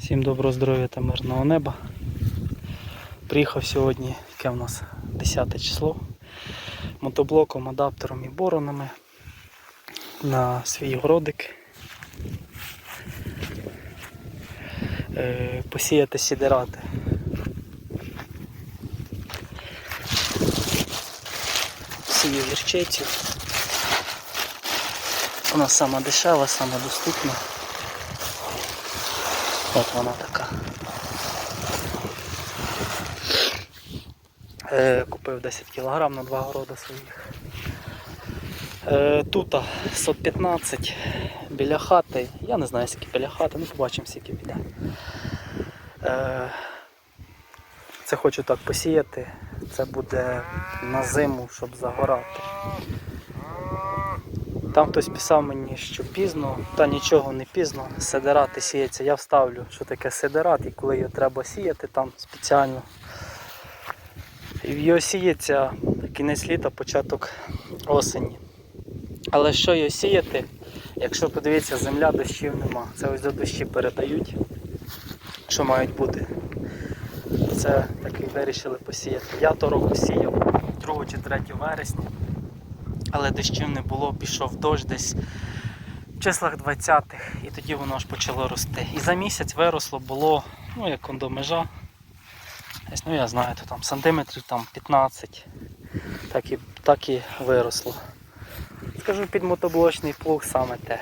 Всім доброго здоров'я та мирного неба. Приїхав сьогодні, яке в нас 10 число, мотоблоком, адаптером і боронами на свій городик. Е, посіяти сідирати. Сію гірчицю. Вона сама дешева, сама доступна. От вона така. Е, купив 10 кг на два города своїх. Е, тут 115 біля хати. Я не знаю, скільки біля хати, ну побачимо, скільки біля. Е, це хочу так посіяти. Це буде на зиму, щоб загорати. Там хтось писав мені, що пізно, та нічого не пізно. Седерати сіється. Я вставлю, що таке седерат і коли його треба сіяти там спеціально. Його сіється кінець літа, початок осені. Але що його сіяти, якщо подивіться, земля дощів нема. Це ось до дощі передають, що мають бути. Це так вирішили посіяти. Я то року сіяв 2 чи 3 вересня але дощів не було, пішов дощ десь в числах 20-х, і тоді воно аж почало рости. І за місяць виросло було, ну як до межа. Ну я знаю, то там сантиметрів там 15. Так і, так і виросло. Скажу під мотоблочний плуг саме те.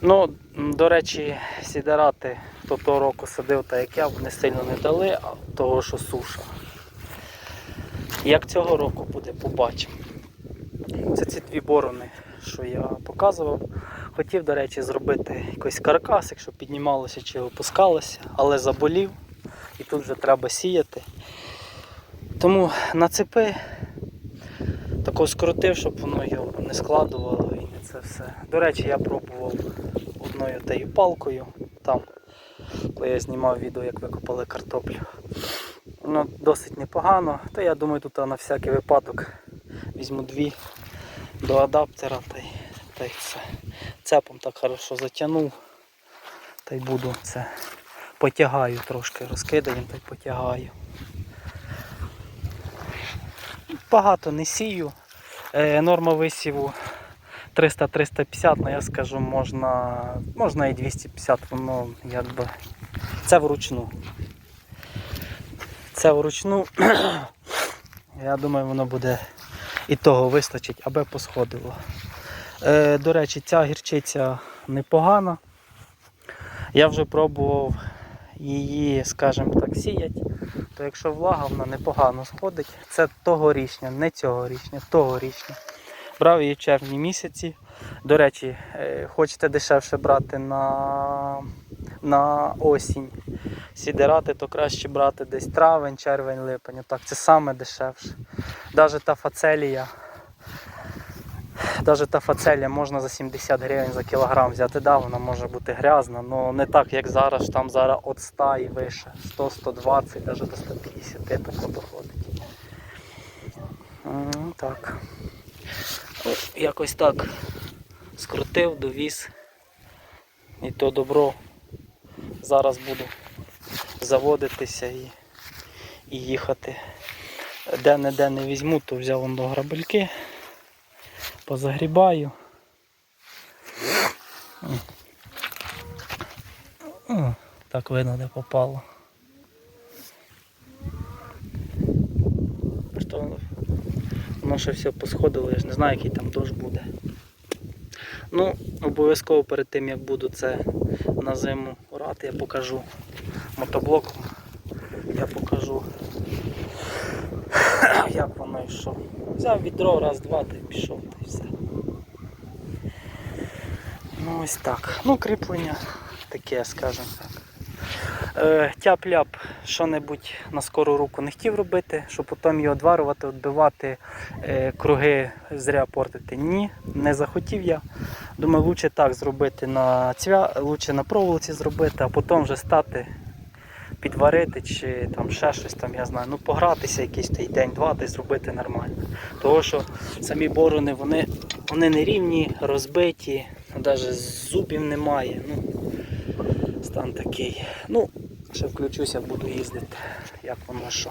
Ну, до речі, сідерати, хто того року садив, так як я, вони сильно не дали, а того, що суша. Як цього року буде, побачимо. Це ці дві борони, що я показував. Хотів, до речі, зробити якийсь каркас, якщо піднімалося чи опускалося, але заболів і тут вже треба сіяти. Тому на цепи тако скрутив, щоб воно його не складувало і не це все. До речі, я пробував одною тією палкою там, коли я знімав відео, як викопали картоплю. Воно досить непогано, то я думаю, тут на всякий випадок візьму дві до адаптера та й, та й все. Цепом так хорошо затягнув. Та й буду це потягаю трошки, розкидаємо та й потягаю. Багато не сію. Е, норма висіву 300-350, ну я скажу, можна, можна і 250, воно якби. Це вручну. Це вручну. Я думаю, воно буде і того вистачить, аби посходило. Е, до речі, ця гірчиця непогана. Я вже пробував її, скажімо так, сіяти, то якщо влага, вона непогано сходить. Це тогорічня, не цьогорічня, тогорічня. Брав її в червні місяці. До речі, е, хочете дешевше брати на, на осінь. Сідирати, то краще брати десь травень, червень, липень. Так, це саме дешевше. Навіть та фацелія. Навіть та фацелія можна за 70 гривень за кілограм взяти. Да, вона може бути грязна, але не так, як зараз. Там зараз від 100 і вище. 100-120, навіть до 150 тако доходить. Так. Якось так скрутив, довіз. І то добро. Зараз буду заводитися і, і їхати. Де-не-де не візьму, то взяв до грабельки, позагрібаю. Так видно, де попало. Що воно ще все посходило, я ж не знаю, який там дощ буде. Ну, обов'язково перед тим як буду це на зиму орати, я покажу мотоблоком. Я покажу, як воно йшло. Взяв відро, раз, два, й пішов, й все. Ну ось так. Ну, кріплення таке, скажімо так. Е, Тяп-ляп що-небудь на скору руку не хотів робити, щоб потім його одварювати, відбивати, е, круги зря портити. Ні, не захотів я. Думаю, лучше так зробити на цвя, лучше на проволоці зробити, а потім вже стати, підварити чи там ще щось там, я знаю. Ну погратися якийсь той день-два й зробити нормально. Тому що самі борони вони, вони не рівні, розбиті, навіть зубів немає. Ну, стан такий. Ну, ще включуся, буду їздити, як воно що.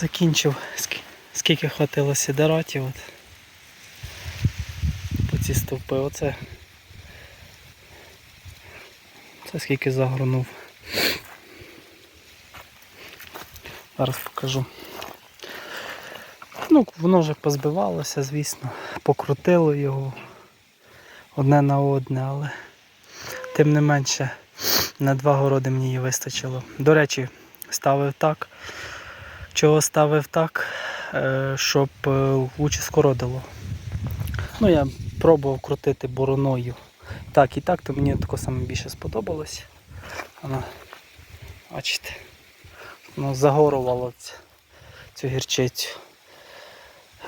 Закінчив, скільки хватило сідератів. От. По ці стовпи. Оце. Це скільки загорнув. Зараз покажу. Ну, воно вже позбивалося, звісно, покрутило його одне на одне, але тим не менше на два городи мені її вистачило. До речі, ставив так. Чого ставив так, е, щоб е, лучше скородило. Ну, я пробував крутити бороною. Так і так, то мені тако саме більше сподобалось. Воно, бачите, воно загорувало ць- цю гірчицю.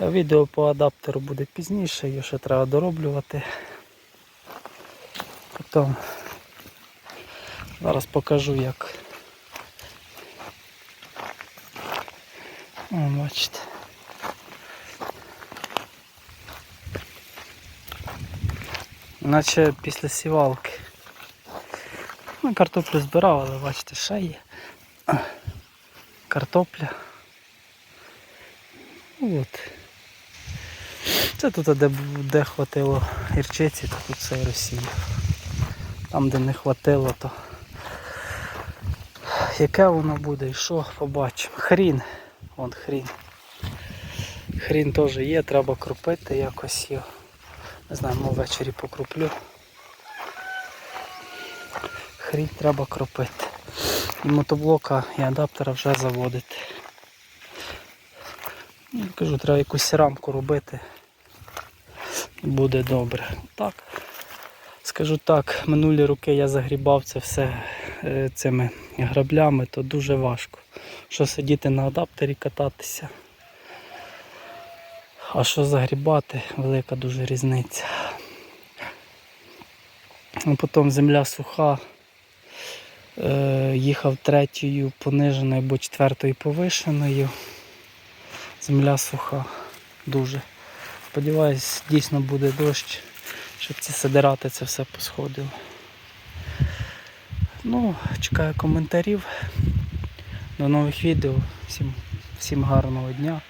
Відео по адаптеру буде пізніше, його ще треба дороблювати. Потім зараз покажу як. О, бачите. Наче після сівалки. Ну, картоплю збирав, але бачите, ще є. Картопля. Ну, От. Це тут, де, де хватило гірчиці, то тут все і. Там, де не хватило, то яке воно буде і що, побачимо. Хрін. Вон хрін. Хрін теж є, треба кропити якось його. Не знаю, може ввечері покроплю. Хрін треба кропити. І мотоблока і адаптера вже заводити. Ну, Кажу, треба якусь рамку робити. Буде добре. Так. Скажу так, минулі роки я загрібав це все е, цими граблями, то дуже важко. Що сидіти на адаптері кататися. А що загрібати, велика дуже різниця. Ну, Потім земля суха. Е, їхав третьою пониженою або четвертою повишеною. Земля суха. Дуже. Сподіваюсь, дійсно буде дощ, щоб ці сидирати це все посходило. Ну, чекаю коментарів. До нових відео. Всім, всім гарного дня.